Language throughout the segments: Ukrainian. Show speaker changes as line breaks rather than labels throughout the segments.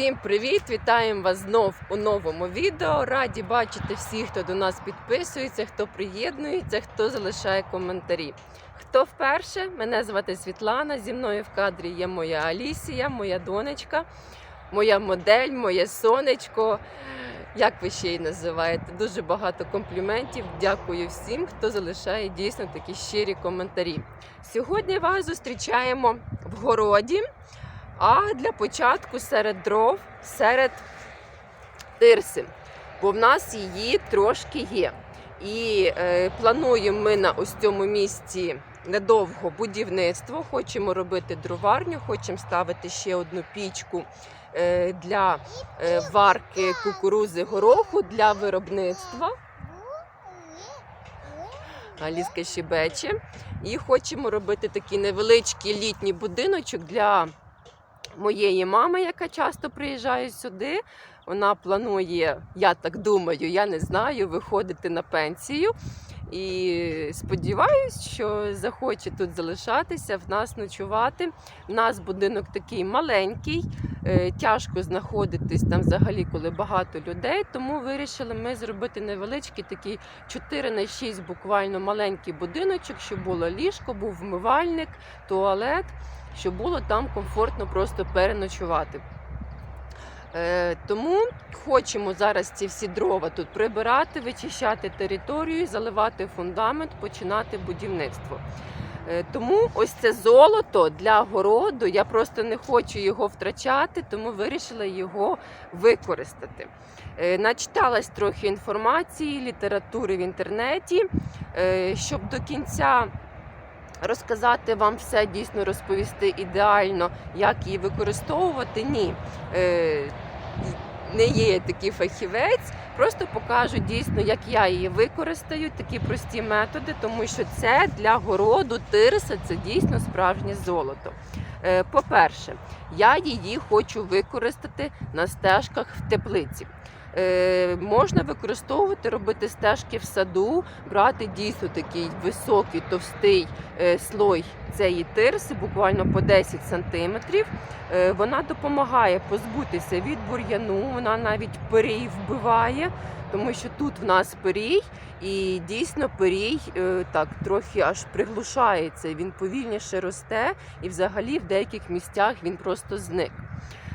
Всім привіт! Вітаємо вас знов у новому відео. Раді бачити всіх, хто до нас підписується, хто приєднується, хто залишає коментарі. Хто вперше? Мене звати Світлана. Зі мною в кадрі є моя Алісія, моя донечка, моя модель, моє сонечко. Як ви ще її називаєте? Дуже багато компліментів. Дякую всім, хто залишає дійсно такі щирі коментарі. Сьогодні вас зустрічаємо в городі. А для початку серед дров, серед тирси. Бо в нас її трошки є. І е, плануємо ми на ось цьому місці недовго будівництво. Хочемо робити дроварню, хочемо ставити ще одну пічку е, для е, варки кукурузи гороху для виробництва. Аліска щебече. І хочемо робити такий невеличкий літній будиночок для моєї мами, яка часто приїжджає сюди. Вона планує, я так думаю, я не знаю, виходити на пенсію. І сподіваюсь, що захоче тут залишатися, в нас ночувати. У нас будинок такий маленький, е, тяжко знаходитись там взагалі, коли багато людей. Тому вирішили ми зробити невеличкий такий 4 на 6 буквально маленький будиночок, щоб було ліжко, був вмивальник, туалет, щоб було там комфортно просто переночувати. Е, тому хочемо зараз ці всі дрова тут прибирати, вичищати територію, заливати фундамент, починати будівництво. Е, тому ось це золото для городу. Я просто не хочу його втрачати, тому вирішила його використати. Е, Начиталась трохи інформації, літератури в інтернеті, щоб до кінця розказати вам все дійсно розповісти ідеально, як її використовувати. Ні. Е, Не є такий фахівець, просто покажу дійсно, як я її використаю, такі прості методи, тому що це для городу тирса це дійсно справжнє золото. Е, По-перше, я її хочу використати на стежках в теплиці. Е, можна використовувати, робити стежки в саду, брати дійсно такий високий, товстий е, слой цієї тирси, буквально по 10 сантиметрів. Е, вона допомагає позбутися від бур'яну, вона навіть пирій вбиває, тому що тут в нас пирій, і дійсно пирій е, так трохи аж приглушається. Він повільніше росте, і взагалі в деяких місцях він просто зник.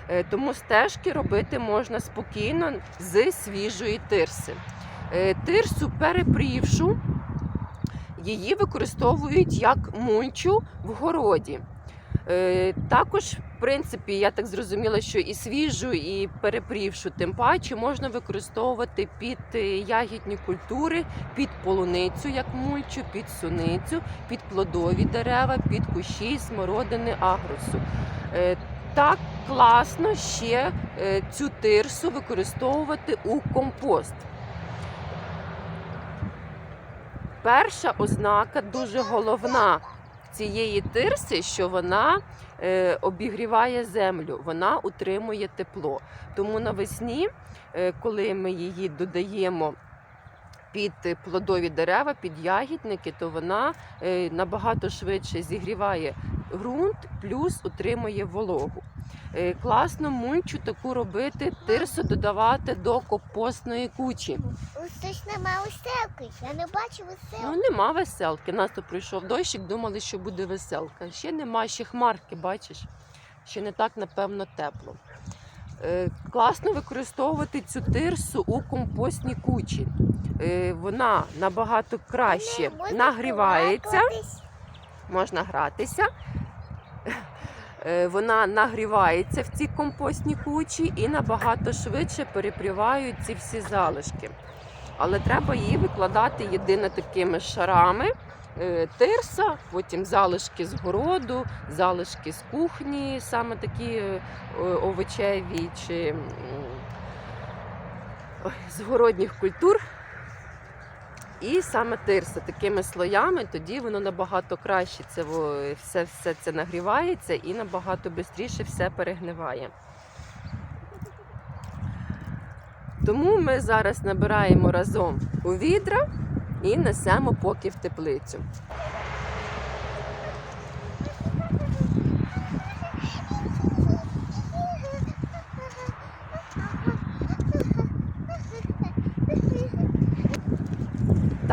Е, Тому стежки робити можна спокійно з свіжої тирси. Е, Тирсу перепрівшу, її використовують як мульчу в городі. Е, Також, в принципі, я так зрозуміла, що і свіжу, і перепрівшу, тим паче можна використовувати під ягідні культури, під полуницю, як мульчу, під суницю, під плодові дерева, під кущі, смородини, агросу. Так класно ще е, цю тирсу використовувати у компост. Перша ознака дуже головна цієї тирси, що вона е, обігріває землю, вона утримує тепло. Тому навесні, е, коли ми її додаємо під плодові дерева, під ягідники, то вона набагато швидше зігріває ґрунт, плюс утримує вологу. Е, Класно мульчу таку робити, тирсу додавати до компостної кучі.
Ось ж нема веселки. Я не бачу веселки.
Ну нема веселки. Нас тут прийшов дощик, думали, що буде веселка. Ще нема, ще хмарки, бачиш. Ще не так, напевно, тепло. Е, класно використовувати цю тирсу у компостній кучі. Е, вона набагато краще нагрівається, можна гратися. Е, Вона нагрівається в цій компостній кучі і набагато швидше перепрівають ці всі залишки. Але треба її викладати єдино такими шарами. Е, Тирса, потім залишки з городу, залишки з кухні, саме такі е, овочеві чи з городніх культур. І саме тирса такими слоями, тоді воно набагато краще це все, все це нагрівається і набагато швидше все перегниває. Тому ми зараз набираємо разом у відра і несемо поки в теплицю.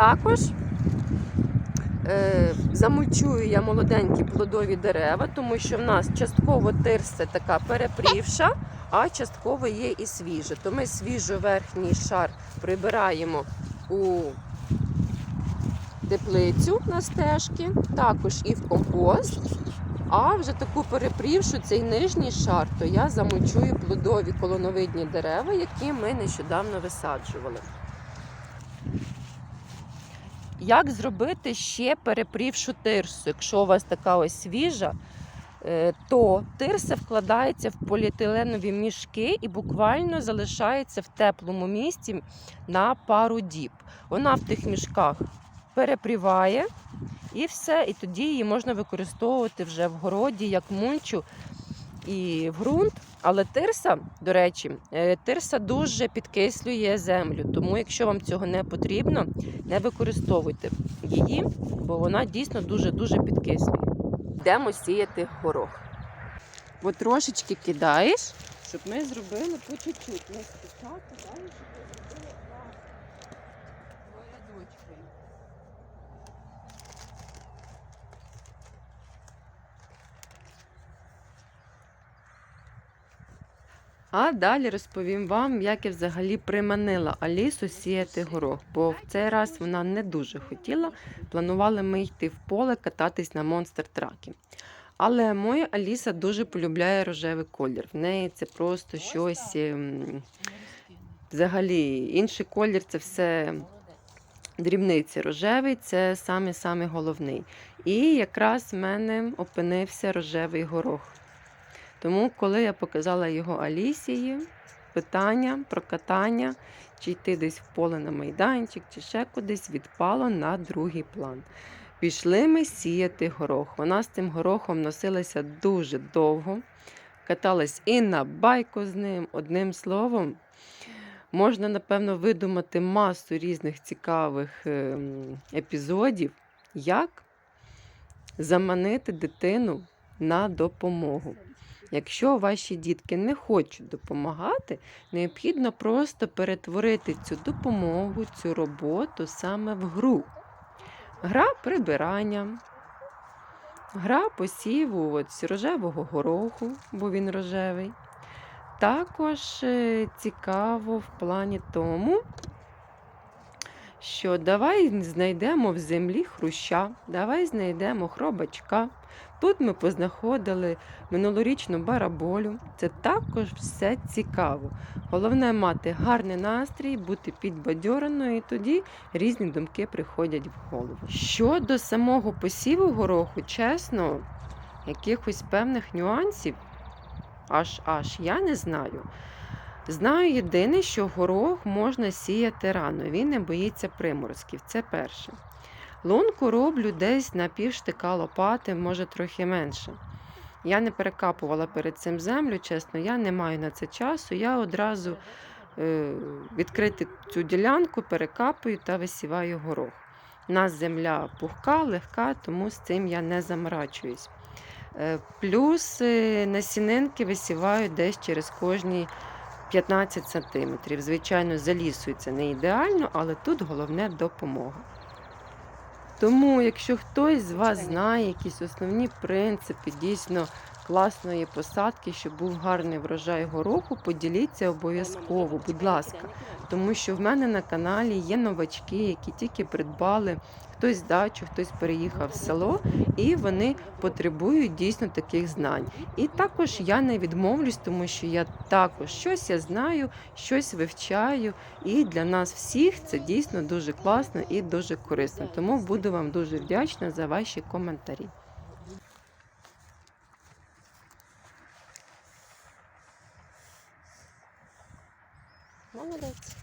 Також е, замульчую я молоденькі плодові дерева, тому що в нас частково тирса така перепрівша, а частково є і свіже. То ми свіжо верхній шар прибираємо у теплицю на стежки, також і в компост. А вже таку перепрівшу цей нижній шар, то я замульчую плодові колоновидні дерева, які ми нещодавно висаджували. Як зробити ще перепрівшу тирсу? Якщо у вас така ось свіжа, е, то тирса вкладається в поліетиленові мішки і буквально залишається в теплому місці на пару діб. Вона в тих мішках перепріває і все. І тоді її можна використовувати вже в городі як мульчу і в ґрунт. Але тирса, до речі, е, тирса дуже підкислює землю. Тому, якщо вам цього не потрібно, не використовуйте її, бо вона дійсно дуже-дуже підкислює. Йдемо сіяти горох. Бо трошечки кидаєш, щоб ми зробили по чуть-чуть. Не спочатку, далі, щоб ми зробили два рядочки. А далі розповім вам, як я взагалі приманила Алісу сіяти горох, бо в цей раз вона не дуже хотіла. Планували ми йти в поле кататись на монстр тракі. Але моя Аліса дуже полюбляє рожевий колір. В неї це просто щось. ем, Взагалі, інший колір це все дрібниці. Рожевий це саме саме головний. І якраз в мене опинився рожевий горох. Тому, коли я показала його Алісії, питання про катання, чи йти десь в поле на майданчик, чи ще кудись, відпало на другий план. Пішли ми сіяти горох. Вона з цим горохом носилася дуже довго, каталась і на байку з ним. Одним словом, можна, напевно, видумати масу різних цікавих ем, епізодів, як заманити дитину на допомогу. Якщо ваші дітки не хочуть допомагати, необхідно просто перетворити цю допомогу, цю роботу саме в гру. Гра прибирання, гра посіву от, рожевого гороху, бо він рожевий. Також е, цікаво в плані тому, що давай знайдемо в землі хруща, давай знайдемо хробачка. Тут ми познаходили минулорічну бараболю. Це також все цікаво. Головне мати гарний настрій, бути підбадьореною, і тоді різні думки приходять в голову. Щодо самого посіву гороху, чесно, якихось певних нюансів аж аж я не знаю. Знаю єдине, що горох можна сіяти рано, він не боїться приморозків. Це перше. Лунку роблю десь на півштика лопати, може трохи менше. Я не перекапувала перед цим землю, чесно, я не маю на це часу. Я одразу е, відкрити цю ділянку, перекапую та висіваю горох. У нас земля пухка, легка, тому з цим я не заморачуюсь. Е, плюс е, насінинки висіваю десь через кожні 15 см. Звичайно, залісується не ідеально, але тут головне допомога. Тому, якщо хтось з вас знає якісь основні принципи дійсно класної посадки, щоб був гарний врожай гороху, поділіться обов'язково, будь ласка. Тому що в мене на каналі є новачки, які тільки придбали хтось дачу, хтось переїхав в село, і вони потребують дійсно таких знань. І також я не відмовлюсь, тому що я також щось я знаю, щось вивчаю. І для нас всіх це дійсно дуже класно і дуже корисно. Тому буду вам дуже вдячна за ваші коментарі. Молодець.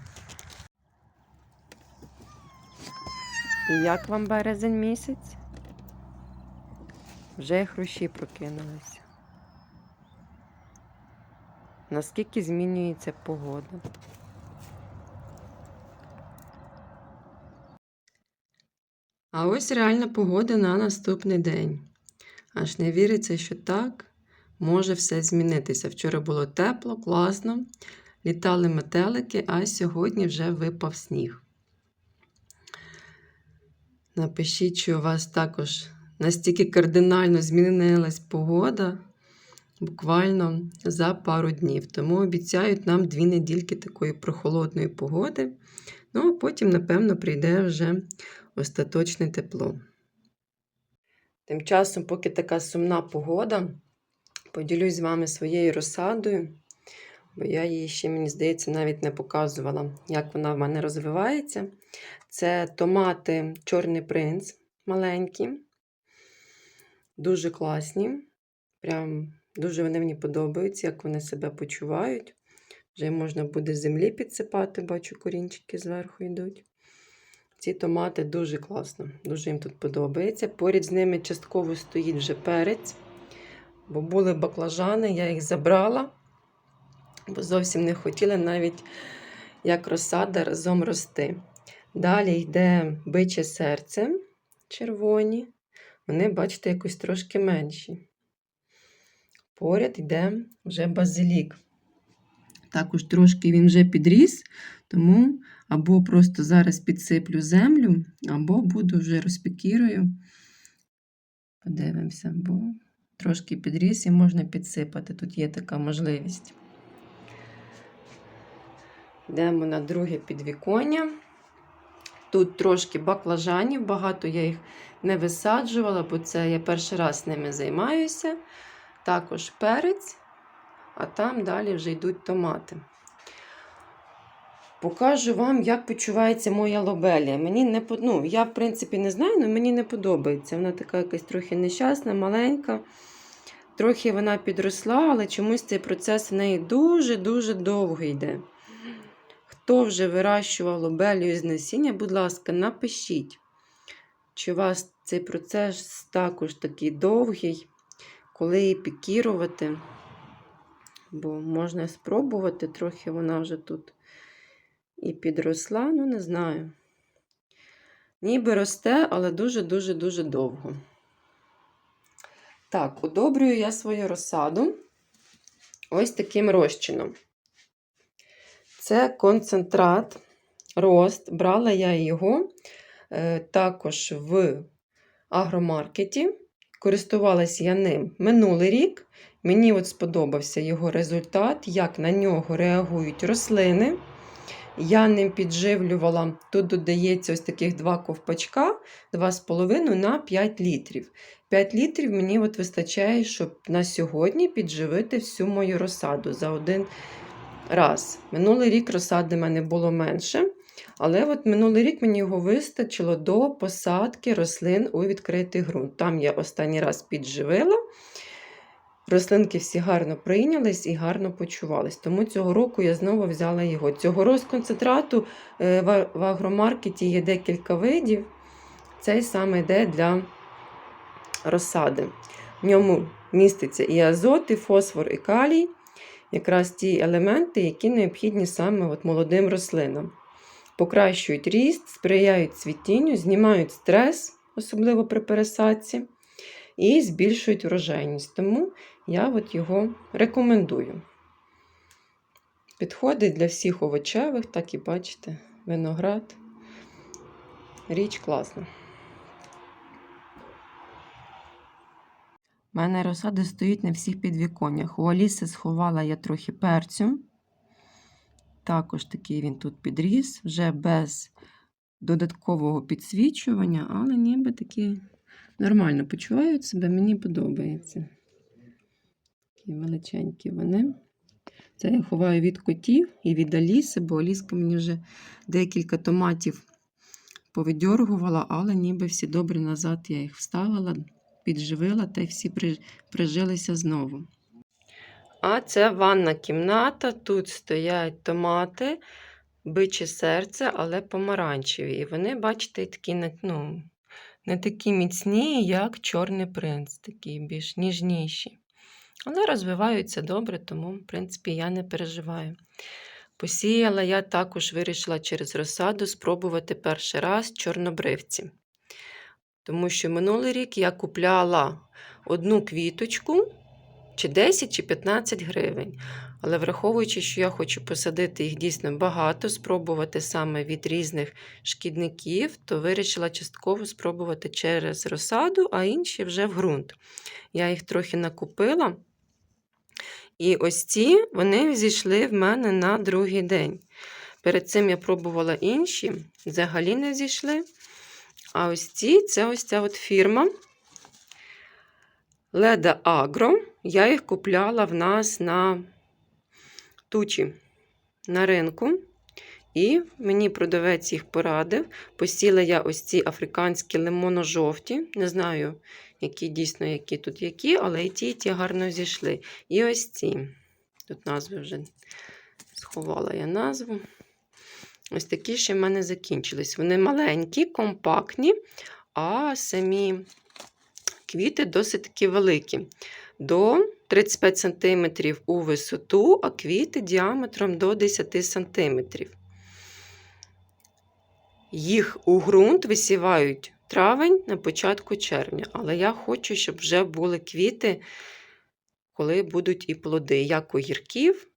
І як вам березень місяць? Вже хрущі прокинулися. Наскільки змінюється погода? А ось реальна погода на наступний день. Аж не віриться, що так може все змінитися. Вчора було тепло, класно, літали метелики, а сьогодні вже випав сніг. Напишіть, чи у вас також настільки кардинально змінилась погода буквально за пару днів. Тому обіцяють нам дві недільки такої прохолодної погоди. Ну, а потім, напевно, прийде вже остаточне тепло. Тим часом, поки така сумна погода, поділюсь з вами своєю розсадою, бо я її ще, мені здається, навіть не показувала, як вона в мене розвивається. Це томати Чорний принц маленькі, дуже класні. Прям дуже вони мені подобаються, як вони себе почувають. Вже можна буде землі підсипати, бачу, корінчики зверху йдуть. Ці томати дуже класно, дуже їм тут подобається. Поряд з ними частково стоїть вже перець, бо були баклажани, я їх забрала, бо зовсім не хотіла навіть як розсада разом рости. Далі йде биче серце червоні. Вони, бачите, якось трошки менші. Поряд йде вже базилік. Також трошки він вже підріс, тому або просто зараз підсиплю землю, або буду вже розпікірую. Подивимося, бо трошки підріс і можна підсипати. Тут є така можливість. Йдемо на друге підвіконня. Тут трошки баклажанів, багато я їх не висаджувала, бо це я перший раз ними займаюся. Також перець, а там далі вже йдуть томати. Покажу вам, як почувається моя лобелія. Мені не ну, Я, в принципі, не знаю, але мені не подобається. Вона така якась трохи нещасна, маленька. Трохи вона підросла, але чомусь цей процес в неї дуже-дуже довго йде. Хто вже вирощував лобелію з насіння, будь ласка, напишіть, чи у вас цей процес також такий довгий, коли її пікірувати. Бо можна спробувати, трохи вона вже тут і підросла, ну не знаю. Ніби росте, але дуже-дуже-дуже довго. Так, удобрюю я свою розсаду ось таким розчином. Це концентрат рост. Брала я його е, також в агромаркеті. Користувалася я ним минулий рік. Мені от сподобався його результат, як на нього реагують рослини. Я ним підживлювала, тут додається ось таких два ковпачка, 2,5 на 5 літрів. 5 літрів мені от вистачає, щоб на сьогодні підживити всю мою розсаду за один раз. Минулий рік розсади в мене було менше, але от минулий рік мені його вистачило до посадки рослин у відкритий ґрунт. Там я останній раз підживила. Рослинки всі гарно прийнялись і гарно почувались. Тому цього року я знову взяла його. Цього розконцентрату е, в в агромаркеті є декілька видів. Цей саме йде для розсади. В ньому міститься і азот, і фосфор, і калій. Якраз ті елементи, які необхідні саме от молодим рослинам. Покращують ріст, сприяють цвітінню, знімають стрес, особливо при пересадці, і збільшують врожайність. Тому я от його рекомендую. Підходить для всіх овочевих, так і бачите, виноград. Річ класна. У мене розсади стоїть на всіх підвіконнях. У Аліси сховала я трохи перцю. Також такий він тут підріс, вже без додаткового підсвічування, але ніби такі нормально почувають себе, мені подобається. Такі величенькі вони. Це я ховаю від котів і від Аліси, бо Аліска мені вже декілька томатів повидьоргувала, але ніби всі добре назад я їх вставила, підживила та й всі прижилися знову. А це ванна кімната. Тут стоять томати, биче серце, але помаранчеві. І вони, бачите, такі ну, не такі міцні, як чорний принц, такі більш ніжніші. Але розвиваються добре, тому, в принципі, я не переживаю. Посіяла я також вирішила через розсаду спробувати перший раз чорнобривці. Тому що минулий рік я купляла одну квіточку чи 10 чи 15 гривень. Але враховуючи, що я хочу посадити їх дійсно багато, спробувати саме від різних шкідників, то вирішила частково спробувати через розсаду, а інші вже в ґрунт. Я їх трохи накупила. І ось ці вони зійшли в мене на другий день. Перед цим я пробувала інші, взагалі не зійшли. А ось ці це ось ця от фірма Леда Агро. Я їх купляла в нас на тучі на ринку. І мені продавець їх порадив. Посіла я ось ці африканські лимоно-жовті. Не знаю, які дійсно які тут які, але і ті, і ті гарно зійшли. І ось ці. Тут назви вже сховала я назву. Ось такі ще в мене закінчились. Вони маленькі, компактні, а самі квіти досить такі великі. До 35 см у висоту, а квіти діаметром до 10 см. Їх у ґрунт висівають травень на початку червня. Але я хочу, щоб вже були квіти, коли будуть і плоди, як огірків,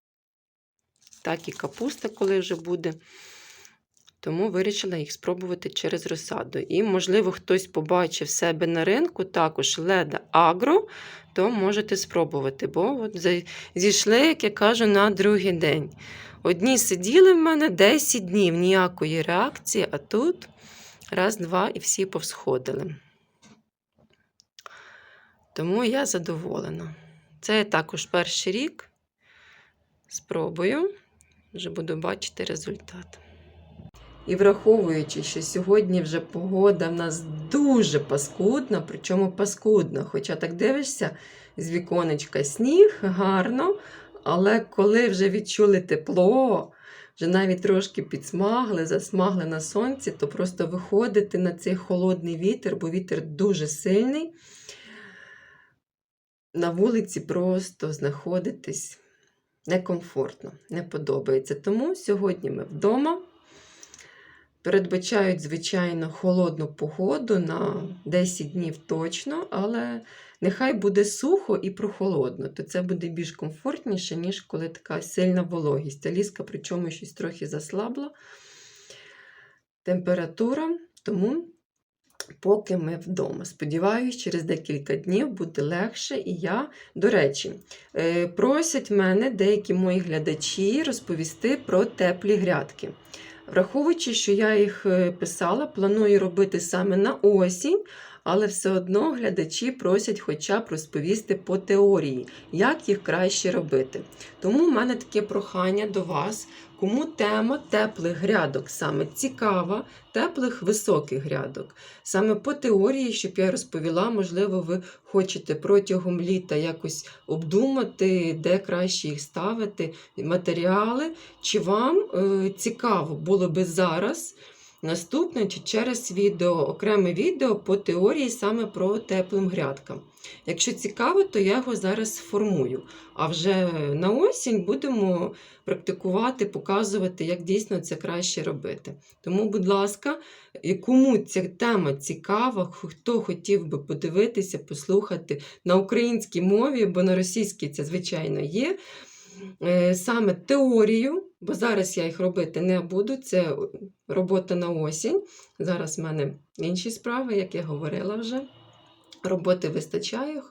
так і капуста, коли вже буде. Тому вирішила їх спробувати через розсаду. І, можливо, хтось побачив себе на ринку, також леда агро, то можете спробувати. Бо от зійшли, як я кажу, на другий день. Одні сиділи в мене 10 днів, ніякої реакції, а тут раз, два і всі повсходили. Тому я задоволена. Це також перший рік. Спробую, вже буду бачити результат. І враховуючи, що сьогодні вже погода в нас дуже паскудна, причому паскудна. Хоча так дивишся, з віконечка сніг гарно, але коли вже відчули тепло, вже навіть трошки підсмагли, засмагли на сонці, то просто виходити на цей холодний вітер, бо вітер дуже сильний. На вулиці просто знаходитись некомфортно, не подобається. Тому сьогодні ми вдома. Передбачають, звичайно, холодну погоду на 10 днів точно, але нехай буде сухо і прохолодно, то це буде більш комфортніше, ніж коли така сильна вологість. Аліска, причому щось трохи заслабла температура, тому поки ми вдома. Сподіваюсь, через декілька днів буде легше. І я, до речі, е, просять мене деякі мої глядачі розповісти про теплі грядки. Враховуючи, що я їх е, писала, планую робити саме на осінь, але все одно глядачі просять хоча б розповісти по теорії, як їх краще робити. Тому в мене таке прохання до вас, кому тема теплих грядок саме цікава, теплих високих грядок. Саме по теорії, щоб я розповіла, можливо, ви хочете протягом літа якось обдумати, де краще їх ставити, матеріали. Чи вам е, цікаво було би зараз наступне чи через відео, окреме відео по теорії саме про теплим грядкам? Якщо цікаво, то я його зараз сформую. А вже на осінь будемо практикувати, показувати, як дійсно це краще робити. Тому, будь ласка, кому ця тема цікава, хто хотів би подивитися, послухати на українській мові, бо на російській це, звичайно, є. Е, Саме теорію, бо зараз я їх робити не буду, це робота на осінь. Зараз в мене інші справи, як я говорила вже. Роботи вистачає.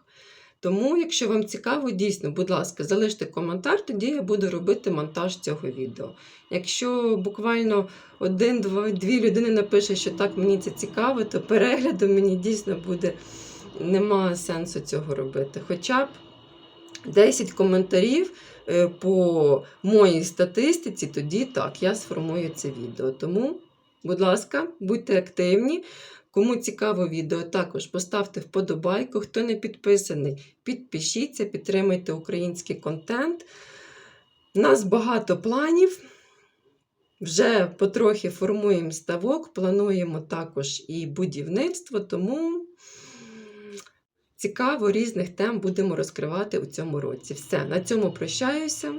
Тому, якщо вам цікаво, дійсно, будь ласка, залиште коментар, тоді я буду робити монтаж цього відео. Якщо буквально один-дві людини напише, що так мені це цікаво, то перегляду мені дійсно буде немає сенсу цього робити. Хоча б 10 коментарів е, по моїй статистиці, тоді так, я сформую це відео. Тому, будь ласка, будьте активні. Кому цікаво відео, також поставте вподобайку. Хто не підписаний, підпишіться, підтримайте український контент. У нас багато планів. Вже потрохи формуємо ставок, плануємо також і будівництво, тому цікаво різних тем будемо розкривати у цьому році. Все, на цьому прощаюся.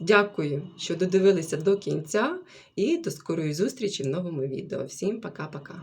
Дякую, що додивилися до кінця, і до скорої зустрічі в новому відео. Всім пока-пока.